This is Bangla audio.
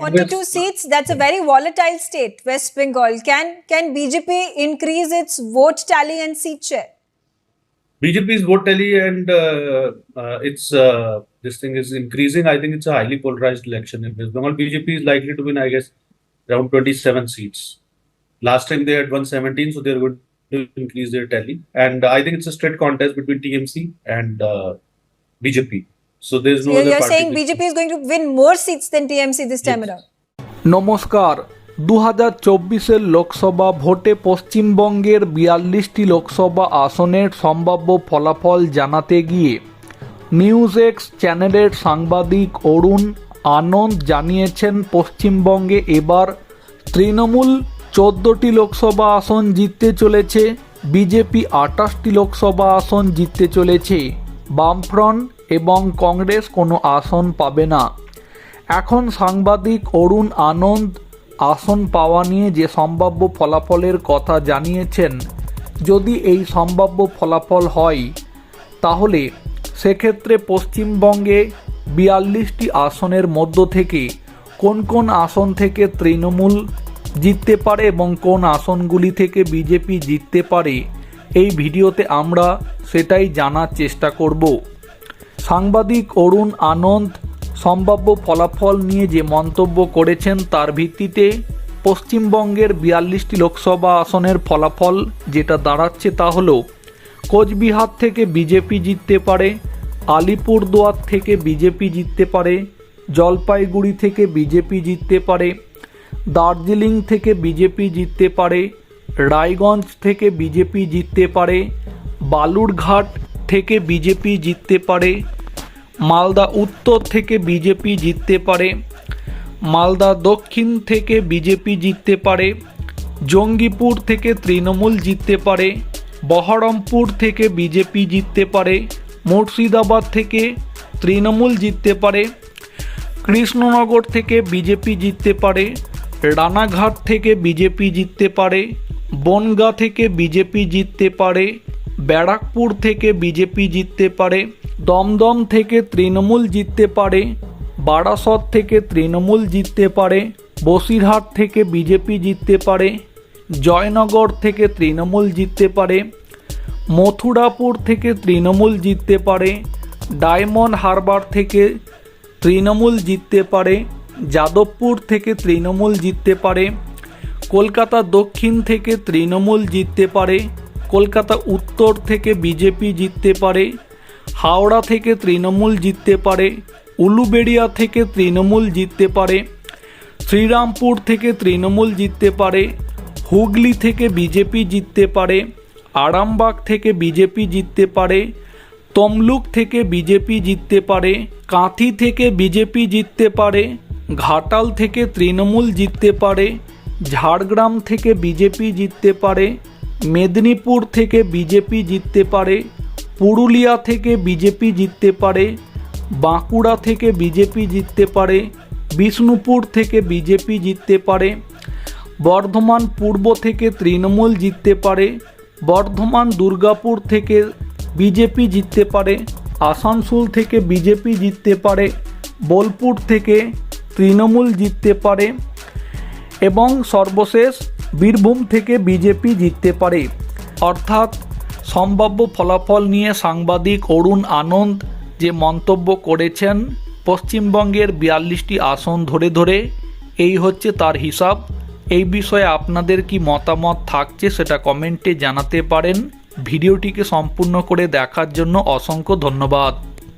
42 seats. That's a very volatile state, West Bengal. Can can BJP increase its vote tally and seat share? BJP's vote tally and uh, uh, its uh, this thing is increasing. I think it's a highly polarized election in West Bengal. BJP is likely to win, I guess, around 27 seats. Last time they had won 17, so they're going to increase their tally. And I think it's a straight contest between TMC and uh, BJP. So there's no So you're, other you're party saying BJP is going to win more seats than TMC this time Yes. around? নমস্কার দু হাজার চব্বিশের লোকসভা ভোটে পশ্চিমবঙ্গের বিয়াল্লিশটি লোকসভা আসনের সম্ভাব্য ফলাফল জানাতে গিয়ে নিউজ এক্স চ্যানেলের সাংবাদিক অরুণ আনন্দ জানিয়েছেন পশ্চিমবঙ্গে এবার তৃণমূল চোদ্দোটি লোকসভা আসন জিততে চলেছে বিজেপি আটাশটি লোকসভা আসন জিততে চলেছে বামফ্রন্ট এবং কংগ্রেস কোনো আসন পাবে না। এখন সাংবাদিক অরুণ আনন্দ আসন পাওয়া নিয়ে যে সম্ভাব্য ফলাফলের কথা জানিয়েছেন, যদি এই সম্ভাব্য ফলাফল হয়, তাহলে সেক্ষেত্রে পশ্চিমবঙ্গে বিয়াল্লিশটি আসনের মধ্য থেকে কোন কোন আসন থেকে তৃণমূল জিততে পারে এবং কোন আসনগুলি থেকে বিজেপি জিততে পারে, এই ভিডিওতে আমরা সেটাই জানার চেষ্টা করব। সাংবাদিক অরুণ আনন্দ সম্ভাব্য ফলাফল নিয়ে যে মন্তব্য করেছেন তার ভিত্তিতে পশ্চিমবঙ্গের বিয়াল্লিশটি লোকসভা আসনের ফলাফল যেটা দাঁড়াচ্ছে তা হলো, কোচবিহার থেকে বিজেপি জিততে পারে, আলিপুরদুয়ার থেকে বিজেপি জিততে পারে, জলপাইগুড়ি থেকে বিজেপি জিততে পারে, দার্জিলিং থেকে বিজেপি জিততে পারে, রায়গঞ্জ থেকে বিজেপি জিততে পারে, বালুরঘাট থেকে বিজেপি জিততে পারে। মালদা উত্তর থেকে বিজেপি জিততে পারে। মালদা দক্ষিণ থেকে বিজেপি জিততে পারে। জঙ্গিপুর থেকে তৃণমূল জিততে পারে। বহরমপুর থেকে বিজেপি জিততে পারে। মুর্শিদাবাদ থেকে তৃণমূল জিততে পারে। কৃষ্ণনগর থেকে বিজেপি জিততে পারে। রানাঘাট থেকে বিজেপি জিততে পারে। বনগাঁ থেকে বিজেপি জিততে পারে। ব্যারাকপুর থেকে বিজেপি জিততে পারে, দমদম থেকে তৃণমূল জিততে পারে, বারাসত থেকে তৃণমূল জিততে পারে, বসিরহাট থেকে বিজেপি জিততে পারে, জয়নগর থেকে তৃণমূল জিততে পারে, মথুরাপুর থেকে তৃণমূল জিততে পারে, ডায়মন্ড হারবার থেকে তৃণমূল জিততে পারে, যাদবপুর থেকে তৃণমূল জিততে পারে, কলকাতা দক্ষিণ থেকে তৃণমূল জিততে পারে কলকাতা উত্তর থেকে বিজেপি জিততে পারে হাওড়া থেকে তৃণমূল জিততে পারে উলুবেড়িয়া থেকে তৃণমূল জিততে পারে শ্রীরামপুর থেকে তৃণমূল জিততে পারে হুগলি থেকে বিজেপি জিততে পারে আরামবাগ থেকে বিজেপি জিততে পারে তমলুক থেকে বিজেপি জিততে পারে কাঁথি থেকে বিজেপি জিততে পারে ঘাটাল থেকে তৃণমূল জিততে পারে ঝাড়গ্রাম থেকে বিজেপি জিততে পারে মেদিনীপুর থেকে বিজেপি জিততে পারে, পুরুলিয়া থেকে বিজেপি জিততে পারে, বাঁকুড়া থেকে বিজেপি জিততে পারে, বিষ্ণুপুর থেকে বিজেপি জিততে পারে, বর্ধমান পূর্ব থেকে তৃণমূল জিততে পারে, বর্ধমান দুর্গাপুর থেকে বিজেপি জিততে পারে, আসানসোল থেকে বিজেপি জিততে পারে, বোলপুর থেকে তৃণমূল জিততে পারে এবং সর্বশেষ বীরভূম থেকে বিজেপি জিততে পারে। অর্থাৎ সম্ভাব্য ফলাফল নিয়ে সাংবাদিক অরুণ আনন্দ যে মন্তব্য করেছেন, পশ্চিমবঙ্গের বিয়াল্লিশটি আসন ধরে ধরে, এই হচ্ছে তার হিসাব। এই বিষয়ে আপনাদের কি মতামত থাকছে সেটা কমেন্টে জানাতে পারেন। ভিডিওটিকে সম্পূর্ণ করে দেখার জন্য অসংখ্য ধন্যবাদ।